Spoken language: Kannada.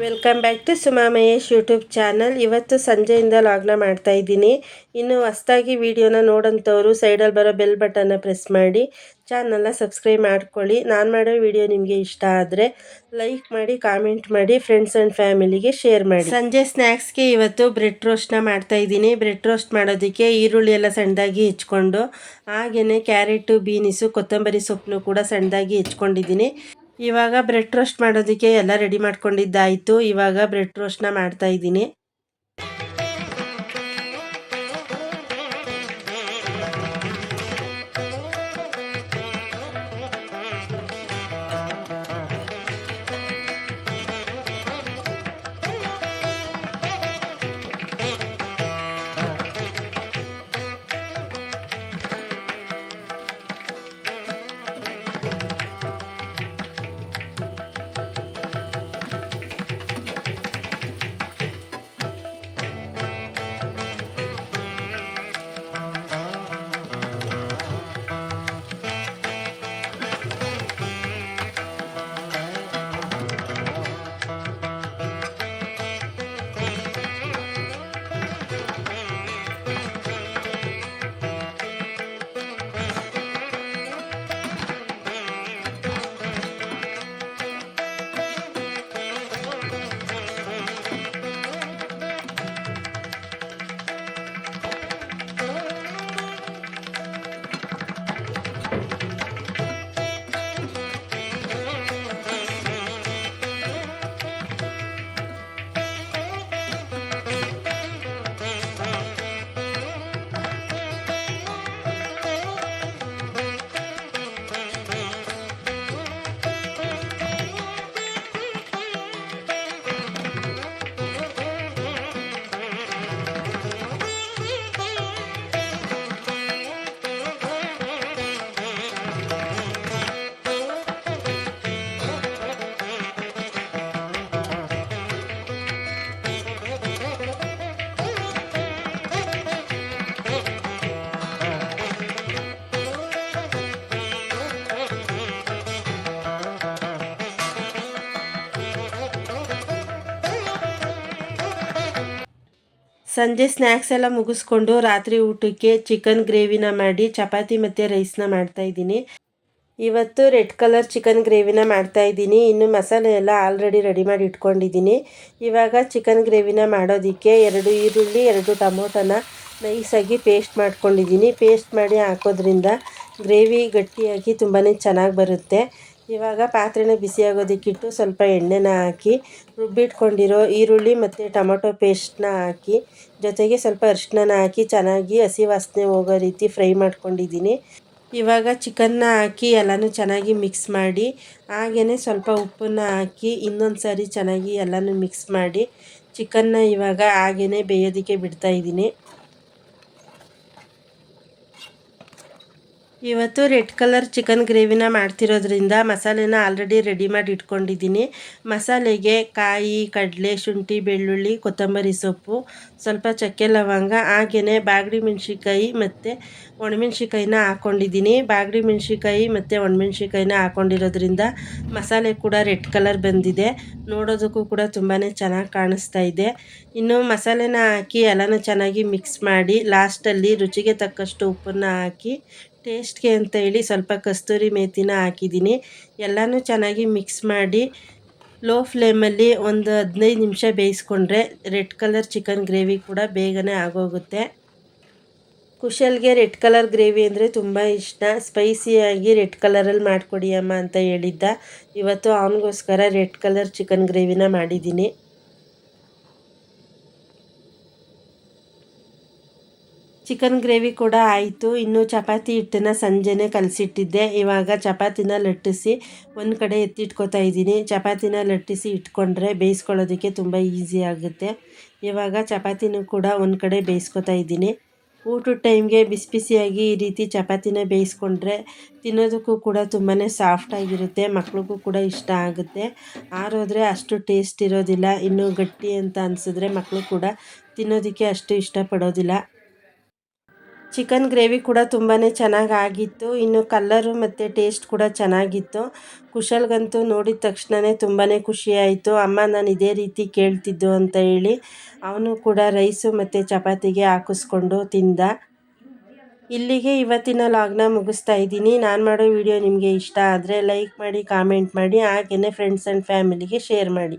Welcome back to Suma Mahesh YouTube channel ಇವತ್ತು ಸಂಜೆಯಿಂದ ಲಾಗ್ನ ಮಾಡ್ತಾ ಇದ್ದೀನಿ. ಇನ್ನು ಹೊಸ್ದಾಗಿ ವಿಡಿಯೋನ ನೋಡೋಂಥವ್ರು ಸೈಡಲ್ಲಿ ಬರೋ ಬೆಲ್ ಬಟನ್ನ ಪ್ರೆಸ್ ಮಾಡಿ ಚಾನಲ್ನ ಸಬ್ಸ್ಕ್ರೈಬ್ ಮಾಡ್ಕೊಳ್ಳಿ. ನಾನು ಮಾಡೋ ವಿಡಿಯೋ ನಿಮಗೆ ಇಷ್ಟ ಆದರೆ ಲೈಕ್ ಮಾಡಿ ಕಾಮೆಂಟ್ ಮಾಡಿ ಫ್ರೆಂಡ್ಸ್ ಆ್ಯಂಡ್ ಫ್ಯಾಮಿಲಿಗೆ ಶೇರ್ ಮಾಡಿ. ಸಂಜೆ ಸ್ನ್ಯಾಕ್ಸ್ಗೆ ಇವತ್ತು ಬ್ರೆಡ್ ರೋಸ್ಟ್ನ ಮಾಡ್ತಾ ಇದ್ದೀನಿ. ಬ್ರೆಡ್ ರೋಸ್ಟ್ ಮಾಡೋದಕ್ಕೆ ಈರುಳ್ಳಿ ಎಲ್ಲ ಸಣ್ಣದಾಗಿ ಹೆಚ್ಕೊಂಡು ಹಾಗೆಯೇ ಕ್ಯಾರೆಟು ಬೀನಿಸು ಕೊತ್ತಂಬರಿ ಸೊಪ್ಪನ್ನು ಕೂಡ ಸಣ್ಣದಾಗಿ ಹೆಚ್ಕೊಂಡಿದ್ದೀನಿ. ಇವಾಗ ಬ್ರೆಡ್ ರೋಸ್ಟ್ ಮಾಡೋದಕ್ಕೆ ಎಲ್ಲ ರೆಡಿ ಮಾಡ್ಕೊಂಡಿದ್ದಾಯಿತು. ಇವಾಗ ಬ್ರೆಡ್ ರೋಸ್ಟ್ನ ಮಾಡ್ತಾ ಸಂಜೆ ಸ್ನ್ಯಾಕ್ಸ್ ಎಲ್ಲ ಮುಗಿಸ್ಕೊಂಡು ರಾತ್ರಿ ಊಟಕ್ಕೆ ಚಿಕನ್ ಗ್ರೇವಿನ ಮಾಡಿ ಚಪಾತಿ ಮತ್ತು ರೈಸ್ನ ಮಾಡ್ತಾಯಿದ್ದೀನಿ ಇವತ್ತು ರೆಡ್ ಕಲರ್ ಚಿಕನ್ ಗ್ರೇವಿನ ಮಾಡ್ತಾಯಿದ್ದೀನಿ ಇನ್ನು ಮಸಾಲೆ ಎಲ್ಲ ಆಲ್ರೆಡಿ ರೆಡಿ ಮಾಡಿ ಇಟ್ಕೊಂಡಿದ್ದೀನಿ. ಇವಾಗ ಚಿಕನ್ ಗ್ರೇವಿನ ಮಾಡೋದಕ್ಕೆ ಎರಡು ಈರುಳ್ಳಿ, ಎರಡು ಟೊಮೊಟೊನ ನೈಸಾಗಿ ಪೇಸ್ಟ್ ಮಾಡ್ಕೊಂಡಿದ್ದೀನಿ. ಪೇಸ್ಟ್ ಮಾಡಿ ಹಾಕೋದ್ರಿಂದ ಗ್ರೇವಿ ಗಟ್ಟಿಯಾಗಿ ತುಂಬಾ ಚೆನ್ನಾಗಿ ಬರುತ್ತೆ. ಇವಾಗ ಪಾತ್ರೆನ ಬಿಸಿಯಾಗೋದಕ್ಕಿಟ್ಟು ಸ್ವಲ್ಪ ಎಣ್ಣೆನ ಹಾಕಿ ರುಬ್ಬಿಟ್ಕೊಂಡಿರೋ ಈರುಳ್ಳಿ ಮತ್ತು ಟೊಮೊಟೊ ಪೇಸ್ಟ್ನ ಹಾಕಿ, ಜೊತೆಗೆ ಸ್ವಲ್ಪ ಅರಿಶಿನ ಹಾಕಿ ಚೆನ್ನಾಗಿ ಹಸಿ ವಾಸನೆ ಹೋಗೋ ರೀತಿ ಫ್ರೈ ಮಾಡ್ಕೊಂಡಿದ್ದೀನಿ. ಇವಾಗ ಚಿಕನ್ನ ಹಾಕಿ ಎಲ್ಲನೂ ಚೆನ್ನಾಗಿ ಮಿಕ್ಸ್ ಮಾಡಿ ಹಾಗೆಯೇ ಸ್ವಲ್ಪ ಉಪ್ಪನ್ನು ಹಾಕಿ ಇನ್ನೊಂದು ಸಾರಿ ಚೆನ್ನಾಗಿ ಎಲ್ಲನೂ ಮಿಕ್ಸ್ ಮಾಡಿ ಚಿಕನ್ನ ಇವಾಗ ಹಾಗೆಯೇ ಬೇಯೋದಕ್ಕೆ ಬಿಡ್ತಾಯಿದ್ದೀನಿ ಇವತ್ತು ರೆಡ್ ಕಲರ್ ಚಿಕನ್ ಗ್ರೇವಿನ ಮಾಡ್ತಿರೋದ್ರಿಂದ ಮಸಾಲೆನ ಆಲ್ರೆಡಿ ರೆಡಿ ಮಾಡಿ ಇಟ್ಕೊಂಡಿದ್ದೀನಿ. ಮಸಾಲೆಗೆ ಕಾಯಿ, ಕಡಲೆ, ಶುಂಠಿ, ಬೆಳ್ಳುಳ್ಳಿ, ಕೊತ್ತಂಬರಿ ಸೊಪ್ಪು, ಸ್ವಲ್ಪ ಚಕ್ಕೆ ಲವಂಗ ಹಾಗೆಯೇ ಬಾಗಡಿ ಮೆಣಸಿನ್ಕಾಯಿ ಮತ್ತು ಒಣಮೆಣ್ಸಿಕಾಯಿನ ಹಾಕ್ಕೊಂಡಿದ್ದೀನಿ ಬಾಗಡಿ ಮೆಣಸಿನ್ಕಾಯಿ ಮತ್ತು ಒಣಮೆಣ್ಸಿಕಾಯಿನ ಹಾಕ್ಕೊಂಡಿರೋದ್ರಿಂದ ಮಸಾಲೆ ಕೂಡ ರೆಡ್ ಕಲರ್ ಬಂದಿದೆ. ನೋಡೋದಕ್ಕೂ ಕೂಡ ತುಂಬಾ ಚೆನ್ನಾಗಿ ಕಾಣಿಸ್ತಾ ಇದೆ. ಇನ್ನು ಮಸಾಲೆನ ಹಾಕಿ ಎಲ್ಲನೂ ಚೆನ್ನಾಗಿ ಮಿಕ್ಸ್ ಮಾಡಿ ಲಾಸ್ಟಲ್ಲಿ ರುಚಿಗೆ ತಕ್ಕಷ್ಟು ಉಪ್ಪನ್ನು ಹಾಕಿ ಟೇಸ್ಟ್ಗೆ ಅಂತ ಹೇಳಿ ಸ್ವಲ್ಪ ಕಸ್ತೂರಿ ಮೇಥಿನ ಹಾಕಿದ್ದೀನಿ. ಎಲ್ಲನೂ ಚೆನ್ನಾಗಿ ಮಿಕ್ಸ್ ಮಾಡಿ ಲೋ ಫ್ಲೇಮಲ್ಲಿ ಒಂದು ಹದಿನೈದು ನಿಮಿಷ ಬೇಯಿಸ್ಕೊಂಡ್ರೆ ರೆಡ್ ಕಲರ್ ಚಿಕನ್ ಗ್ರೇವಿ ಕೂಡ ಬೇಗನೆ ಆಗೋಗುತ್ತೆ. ಕುಶಲ್ಗೆ ರೆಡ್ ಕಲರ್ ಗ್ರೇವಿ ಅಂದರೆ ತುಂಬ ಇಷ್ಟ. ಸ್ಪೈಸಿಯಾಗಿ ರೆಡ್ ಕಲರಲ್ಲಿ ಮಾಡಿಕೊಡಿ ಅಮ್ಮ ಅಂತ ಹೇಳಿದ್ದ. ಇವತ್ತು ಅವನಿಗೋಸ್ಕರ ರೆಡ್ ಕಲರ್ ಚಿಕನ್ ಗ್ರೇವಿನ ಮಾಡಿದ್ದೀನಿ. ಚಿಕನ್ ಗ್ರೇವಿ ಕೂಡ ಆಯಿತು. ಇನ್ನು ಚಪಾತಿ ಹಿಟ್ಟನ್ನು ಸಂಜೆನೇ ಕಲಸಿಟ್ಟಿದ್ದೆ. ಇವಾಗ ಚಪಾತಿನ ಲಟ್ಟಿಸಿ ಒಂದು ಕಡೆ ಎತ್ತಿಟ್ಕೊತಾ ಇದ್ದೀನಿ. ಚಪಾತಿನ ಲಟ್ಟಿಸಿ ಇಟ್ಕೊಂಡ್ರೆ ಬೇಯಿಸ್ಕೊಳ್ಳೋದಕ್ಕೆ ತುಂಬ ಈಸಿ ಆಗುತ್ತೆ. ಇವಾಗ ಚಪಾತಿನೂ ಕೂಡ ಒಂದು ಕಡೆ ಬೇಯಿಸ್ಕೊತಾ ಇದ್ದೀನಿ. ಊಟದ ಟೈಮ್ಗೆ ಬಿಸಿ ಬಿಸಿಯಾಗಿ ಈ ರೀತಿ ಚಪಾತಿನ ಬೇಯಿಸ್ಕೊಂಡ್ರೆ ತಿನ್ನೋದಕ್ಕೂ ಕೂಡ ತುಂಬಾ ಸಾಫ್ಟಾಗಿರುತ್ತೆ ಮಕ್ಳಿಗೂ ಕೂಡ ಇಷ್ಟ ಆಗುತ್ತೆ. ಆರೋದ್ರೆ ಅಷ್ಟು ಟೇಸ್ಟ್ ಇರೋದಿಲ್ಲ. ಇನ್ನೂ ಗಟ್ಟಿ ಅಂತ ಅನಿಸಿದ್ರೆ ಮಕ್ಕಳು ಕೂಡ ತಿನ್ನೋದಕ್ಕೆ ಅಷ್ಟು ಇಷ್ಟಪಡೋದಿಲ್ಲ. ಚಿಕನ್ ಗ್ರೇವಿ ಕೂಡ ತುಂಬಾ ಚೆನ್ನಾಗಿ ಆಗಿತ್ತು ಇನ್ನು ಕಲ್ಲರು ಮತ್ತು ಟೇಸ್ಟ್ ಕೂಡ ಚೆನ್ನಾಗಿತ್ತು. ಕುಶಲ್ಗಂತೂ ನೋಡಿದ ತಕ್ಷಣವೇ ತುಂಬಾ ಖುಷಿಯಾಯಿತು. ಅಮ್ಮ ನಾನು ಇದೇ ರೀತಿ ಕೇಳ್ತಿದ್ದು ಅಂತ ಹೇಳಿ ಅವನು ಕೂಡ ರೈಸು ಮತ್ತು ಚಪಾತಿಗೆ ಹಾಕಿಸ್ಕೊಂಡು ತಿಂದ. ಇಲ್ಲಿಗೆ ಇವತ್ತಿನ ಲಾಗ್ನ ಮುಗಿಸ್ತಾ ಇದ್ದೀನಿ. ನಾನು ಮಾಡೋ ವಿಡಿಯೋ ನಿಮಗೆ ಇಷ್ಟ ಆದರೆ ಲೈಕ್ ಮಾಡಿ, ಕಾಮೆಂಟ್ ಮಾಡಿ ಹಾಗೆಯೇ ಫ್ರೆಂಡ್ಸ್ ಆ್ಯಂಡ್ ಫ್ಯಾಮಿಲಿಗೆ ಶೇರ್ ಮಾಡಿ.